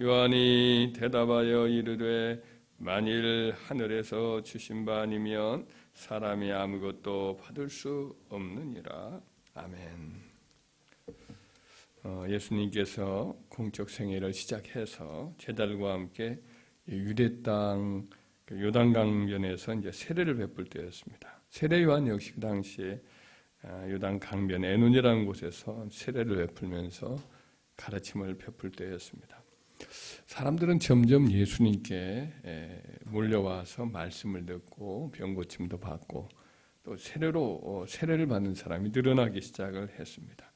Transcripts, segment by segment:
요한이 대답하여 이르되 만일 하늘에서 주신 바 아니면 사람이 아무것도 받을 수 없느니라. 아멘. 어, 예수님께서 공적 생애를 시작해서 제달과 함께 유대 땅그 요단강변에서 이제 세례를 베풀 때였습니다. 세례 요한 역시 그 당시에 아, 요단 강변 에논이라는 곳에서 세례를 베풀면서 가르침을 베풀 때였습니다. 사람들은 점점 예수님께 몰려와서 말씀을 듣고 병 고침도 받고 또 세례로 어, 세례를 받는 사람이 늘어나기 시작을 했습니다.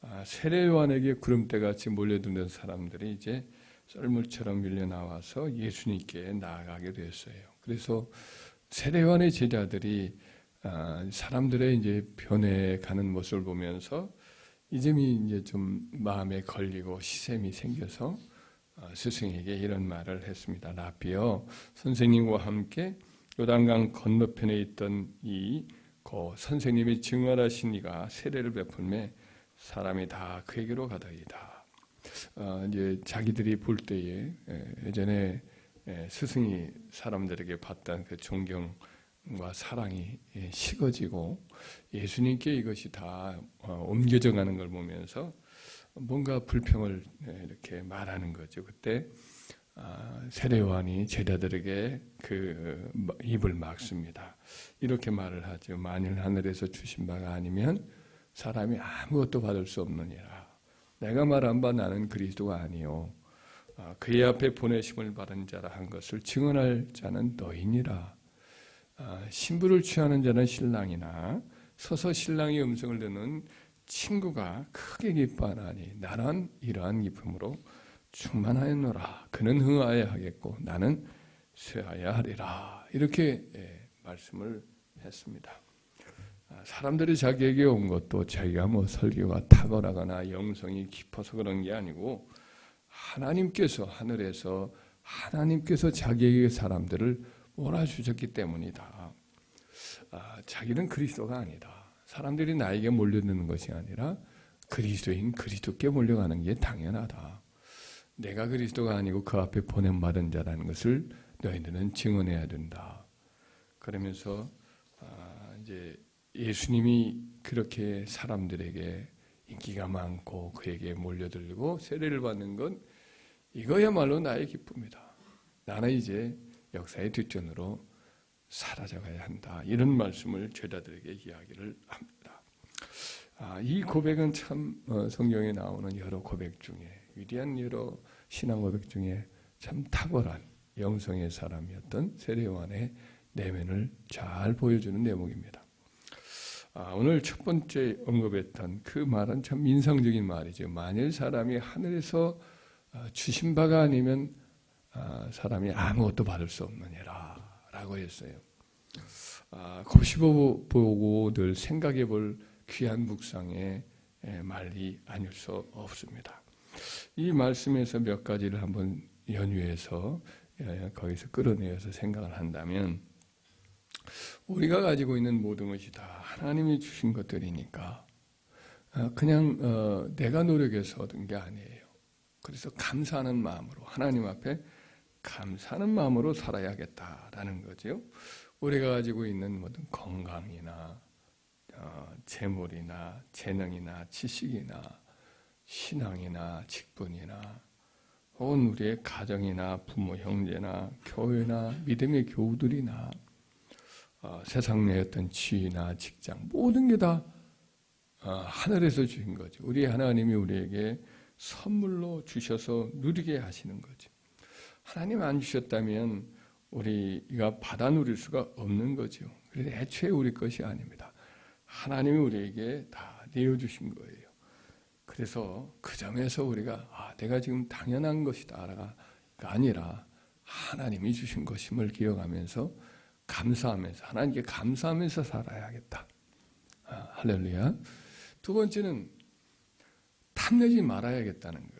아, 세례 요한에게 구름대같이 몰려드는 사람들이 이제 썰물처럼 밀려 나와서 예수님께 나아가게 됐어요. 그래서 세례 요한의 제자들이 아, 사람들의 이제 변해가는 모습을 보면서 이 점이 이제 좀 마음에 걸리고 시샘이 생겨서 어, 스승에게 이런 말을 했습니다. 라비어 선생님과 함께 요단강 건너편에 있던 이고 선생님이 증언하신 이가 세례를 베풀매 사람이 다 그에게로 가더이다. 어, 이제 자기들이 볼 때에 예전에 스승이 사람들에게 받던 그 존경 과 사랑이 예, 식어지고 예수님께 이것이 다 어, 옮겨져 가는 걸 보면서 뭔가 불평을 이렇게 말하는 거죠. 그때 아, 세례요한이 제자들에게 그 입을 막습니다. 이렇게 말을 하죠. 만일 하늘에서 주신 바가 아니면 사람이 아무것도 받을 수 없느니라. 내가 말한 바 나는 그리스도가 아니요. 아, 그의 앞에 보내심을 받은 자라 한 것을 증언할 자는 너희니라. 아, 신부를 취하는 자는 신랑이나 서서 신랑의 음성을 듣는 친구가 크게 기뻐하나니 나는 이러한 기쁨으로 충만하였노라. 그는 흥하여 하겠고 나는 쇠하여 하리라. 이렇게 예, 말씀을 했습니다. 아, 사람들이 자기에게 온 것도 자기가 뭐 설교가 탁월하거나 영성이 깊어서 그런 게 아니고 하나님께서 하늘에서 하나님께서 자기에게 사람들을 몰아주셨기 때문이다. 아, 자기는 그리스도가 아니다. 사람들이 나에게 몰려드는 것이 아니라 그리스도인 그리스도께 몰려가는 게 당연하다. 내가 그리스도가 아니고 그 앞에 보냄받은 자라는 것을 너희들은 증언해야 된다. 그러면서 아, 이제 예수님이 그렇게 사람들에게 인기가 많고 그에게 몰려들고 세례를 받는 건 이거야말로 나의 기쁨이다. 나는 이제 역사의 뒷전으로 사라져가야 한다. 이런 말씀을 제자들에게 이야기를 합니다. 아, 이 고백은 참 어, 성경에 나오는 여러 고백 중에 위대한 여러 신앙 고백 중에 참 탁월한 영성의 사람이었던 세례요한의 내면을 잘 보여주는 대목입니다. 아, 오늘 첫 번째 언급했던 그 말은 참 인상적인 말이죠. 만일 사람이 하늘에서 어, 주신 바가 아니면 아, 사람이 아무것도 받을 수 없느니라 라고 했어요. 아, 곱씹어 보고 늘 생각해 볼 귀한 묵상의 말이 아닐 수 없습니다. 이 말씀에서 몇 가지를 한번 연유해서 거기서 끌어내어서 생각을 한다면 우리가 가지고 있는 모든 것이 다 하나님이 주신 것들이니까 어, 그냥 어, 내가 노력해서 얻은 게 아니에요. 그래서 감사하는 마음으로 하나님 앞에 감사하는 마음으로 살아야겠다라는 거죠. 우리가 가지고 있는 모든 건강이나 어, 재물이나 재능이나 지식이나 신앙이나 직분이나 혹은 우리의 가정이나 부모 형제나 교회나 믿음의 교우들이나 어, 세상 내 어떤 지위나 직장 모든 게다 어, 하늘에서 주신 거죠. 우리 하나님이 우리에게 선물로 주셔서 누리게 하시는 거죠. 하나님 안 주셨다면 우리가 받아 누릴 수가 없는 거죠. 그래서 애초에 우리 것이 아닙니다. 하나님이 우리에게 다 내어주신 거예요. 그래서 그 점에서 우리가 아, 내가 지금 당연한 것이다가 아니라 하나님이 주신 것임을 기억하면서 감사하면서 하나님께 감사하면서 살아야겠다. 아, 할렐루야. 두 번째는 탐내지 말아야겠다는 거예요.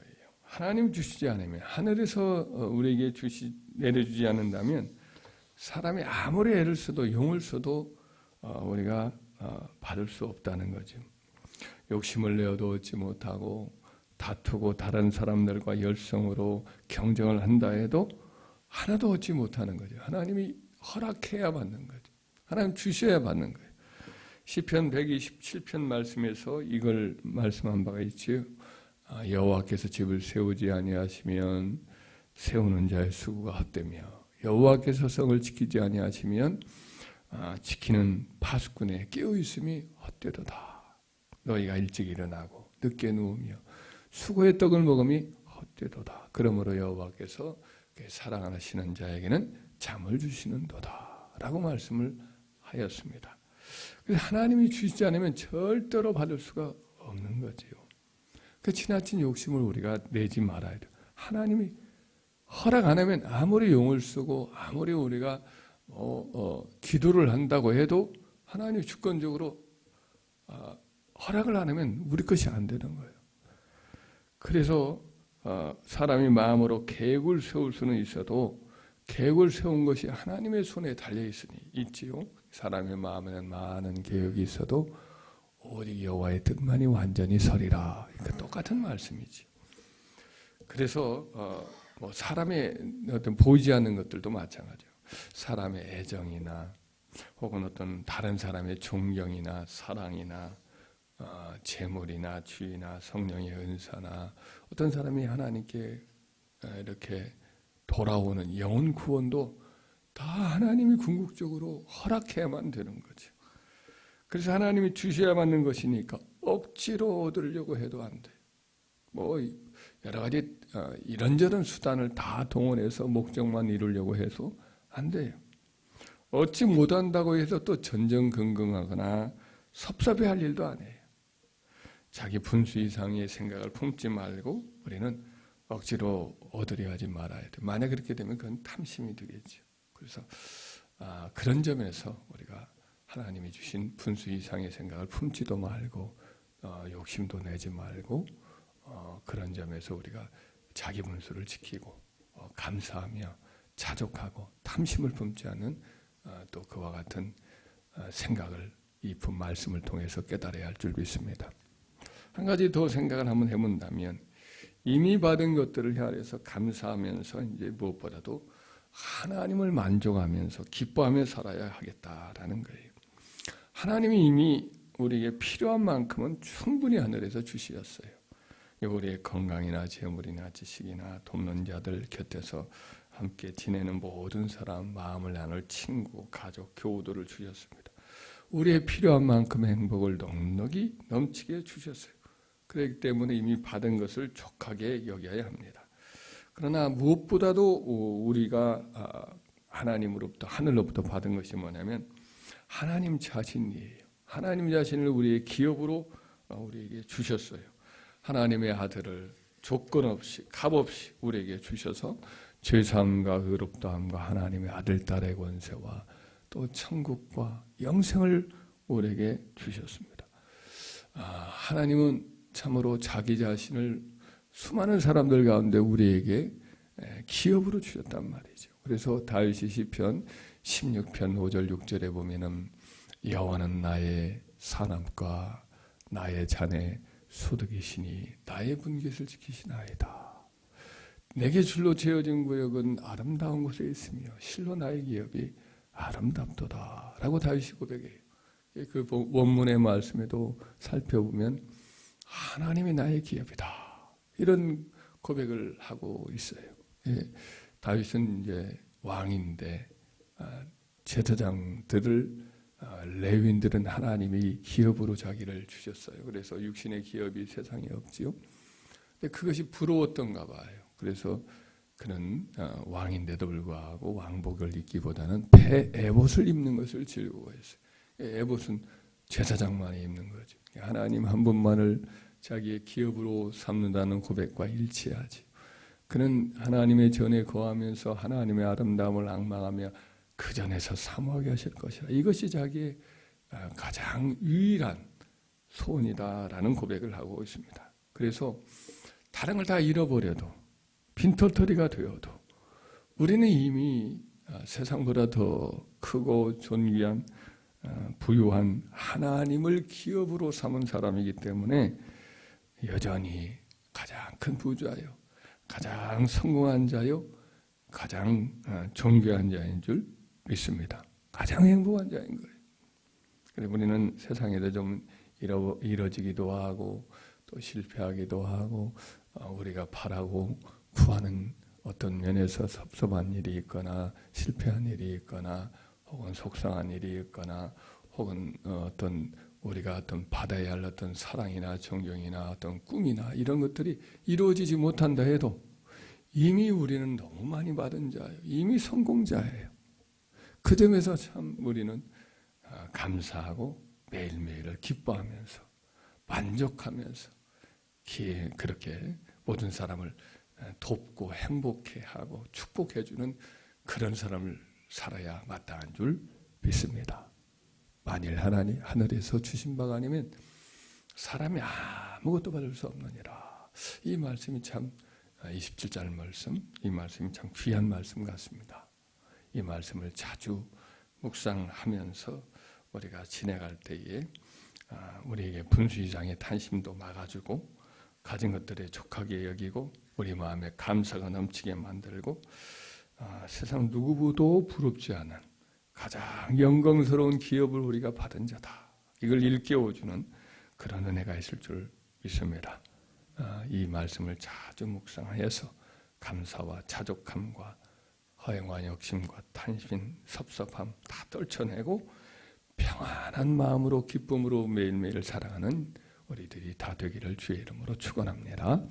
하나님 주시지 않으면 하늘에서 어, 우리에게 주시 내려주지 않는다면 사람이 아무리 애를 써도 용을 써도 어, 우리가 어, 받을 수 없다는 거죠. 욕심을 내어도 얻지 못하고 다투고 다른 사람들과 열성으로 경쟁을 한다 해도 하나도 얻지 못하는 거죠. 하나님이 허락해야 받는 거죠. 하나님 주셔야 받는 거예요. 시편 127편 말씀에서 이걸 말씀한 바가 있지요. 아, 여호와께서 집을 세우지 아니하시면 세우는 자의 수고가 헛되며 여호와께서 성을 지키지 아니하시면 아, 지키는 파수꾼의 깨어 있음이 헛되도다. 너희가 일찍 일어나고 늦게 누우며 수고의 떡을 먹음이 헛되도다. 그러므로 여호와께서 사랑하시는 자에게는 잠을 주시는도다라고 말씀을 하였습니다. 하나님이 주시지 않으면 절대로 받을 수가 없는 거지요. 그 지나친 욕심을 우리가 내지 말아야 돼요. 하나님이 허락 안 하면 아무리 용을 쓰고 아무리 우리가 어, 어, 기도를 한다고 해도 하나님이 주권적으로 어, 허락을 안 하면 우리 것이 안 되는 거예요. 그래서 어, 사람이 마음으로 계획을 세울 수는 있어도 계획을 세운 것이 하나님의 손에 달려 있으니 있지요. 사람의 마음에는 많은 계획이 있어도 오직 여호와의 뜻만이 완전히 서리라. 그러니까 똑같은 말씀이지. 그래서 어, 뭐 사람의 어떤 보이지 않는 것들도 마찬가지요. 사람의 애정이나 혹은 어떤 다른 사람의 존경이나 사랑이나 어, 재물이나 주의나 성령의 은사나 어떤 사람이 하나님께 어, 이렇게 돌아오는 영혼 구원도 다 하나님이 궁극적으로 허락해야만 되는 거죠. 그래서 하나님이 주셔야 맞는 것이니까 억지로 얻으려고 해도 안 돼요. 뭐 여러 가지 어, 이런저런 수단을 다 동원해서 목적만 이루려고 해서 안 돼요. 얻지 못한다고 해서 또 전전긍긍하거나 섭섭해할 일도 안 해요. 자기 분수 이상의 생각을 품지 말고 우리는 억지로 얻으려 하지 말아야 돼. 만약 그렇게 되면 그건 탐심이 되겠죠. 그래서 아, 그런 점에서 우리가 하나님이 주신 분수 이상의 생각을 품지도 말고 어, 욕심도 내지 말고 어, 그런 점에서 우리가 자기 분수를 지키고 어, 감사하며 자족하고 탐심을 품지 않는 어, 또 그와 같은 어, 생각을 이 말씀을 통해서 깨달아야 할 줄 믿습니다. 한 가지 더 생각을 한번 해본다면 이미 받은 것들을 향해서 감사하면서 이제 무엇보다도 하나님을 만족하면서 기뻐하며 살아야 하겠다라는 거예요. 하나님이 이미 우리에게 필요한 만큼은 충분히 하늘에서 주시었어요. 우리의 건강이나 재물이나 지식이나 돕는 자들 곁에서 함께 지내는 모든 사람, 마음을 나눌 친구, 가족, 교우들을 주셨습니다. 우리의 필요한 만큼의 행복을 넉넉히 넘치게 주셨어요. 그렇기 때문에 이미 받은 것을 족하게 여겨야 합니다. 그러나 무엇보다도 우리가 아, 하나님으로부터 하늘로부터 받은 것이 뭐냐면 하나님 자신이에요. 하나님 자신을 우리의 기업으로 어, 우리에게 주셨어요. 하나님의 아들을 조건 없이 값 없이 우리에게 주셔서 죄사함과 의롭다함과 하나님의 아들 딸의 권세와 또 천국과 영생을 우리에게 주셨습니다. 아, 하나님은 참으로 자기 자신을 수많은 사람들 가운데 우리에게 기업으로 주셨단 말이죠. 그래서 다윗이 시편 16편 5절 6절에 보면은 여호와는 나의 사남과 나의 자네 소득이시니 나의 분깃을 지키시나이다. 내게 줄로 재어진 구역은 아름다운 곳에 있으며 실로 나의 기업이 아름답도다라고 다윗이 고백해요. 그 원문의 말씀에도 살펴보면 하나님이 나의 기업이다. 이런 고백을 하고 있어요. 예, 다윗은 이제 왕인데 아, 제사장들을 아, 레윈들은 하나님이 기업으로 자기를 주셨어요. 그래서 육신의 기업이 세상에 없지요. 근데 그것이 부러웠던가 봐요. 그래서 그는 아, 왕인데도 불구하고 왕복을 입기보다는 폐 에봇을 입는 것을 즐거워했어요. 에봇은 제사장만이 입는 거죠. 하나님 한 분만을 자기의 기업으로 삼는다는 고백과 일치하지. 그는 하나님의 전에 거하면서 하나님의 아름다움을 악망하며 그 전에서 사모하게 하실 것이라. 이것이 자기의 아, 가장 유일한 소원이다라는 고백을 하고 있습니다. 그래서 다른 걸 다 잃어버려도 빈털터리가 되어도 우리는 이미 아, 세상보다 더 크고 존귀한 아, 부유한 하나님을 기업으로 삼은 사람이기 때문에 여전히 가장 큰 부자요, 가장 성공한 자요, 가장 어, 존귀한 자인 줄 믿습니다. 가장 행복한 자인 거예요. 그래 우리는 세상에도 좀 이뤄, 이뤄지기도 하고 또 실패하기도 하고 어, 우리가 바라고 구하는 어떤 면에서 섭섭한 일이 있거나 실패한 일이 있거나 혹은 속상한 일이 있거나 혹은 어, 어떤 우리가 어떤 받아야 할 어떤 사랑이나 존경이나 어떤 꿈이나 이런 것들이 이루어지지 못한다 해도 이미 우리는 너무 많이 받은 자예요. 이미 성공자예요. 그 점에서 참 우리는 아, 감사하고 매일매일을 기뻐하면서 만족하면서 기- 그렇게 모든 사람을 돕고 행복해 하고 축복해 주는 그런 사람을 살아야 마땅한 줄 믿습니다. 만일 하나님 하늘에서 주신 바가 아니면 사람이 아무것도 받을 수 없느니라. 이 말씀이 참 27절 말씀, 이 말씀이 참 귀한 말씀 같습니다. 이 말씀을 자주 묵상하면서 우리가 지내갈 때에 아, 우리에게 분수이장의 탄심도 막아주고 가진 것들에 족하게 여기고 우리 마음에 감사가 넘치게 만들고 아, 세상 누구보도 부럽지 않은 가장 영광스러운 기업을 우리가 받은 자다. 이걸 일깨워주는 그런 은혜가 있을 줄 믿습니다. 아, 이 말씀을 자주 묵상하여서 감사와 자족함과 허영과 욕심과 탄신, 섭섭함 다 떨쳐내고 평안한 마음으로 기쁨으로 매일매일 살아가는 우리들이 다 되기를 주의 이름으로 축원합니다.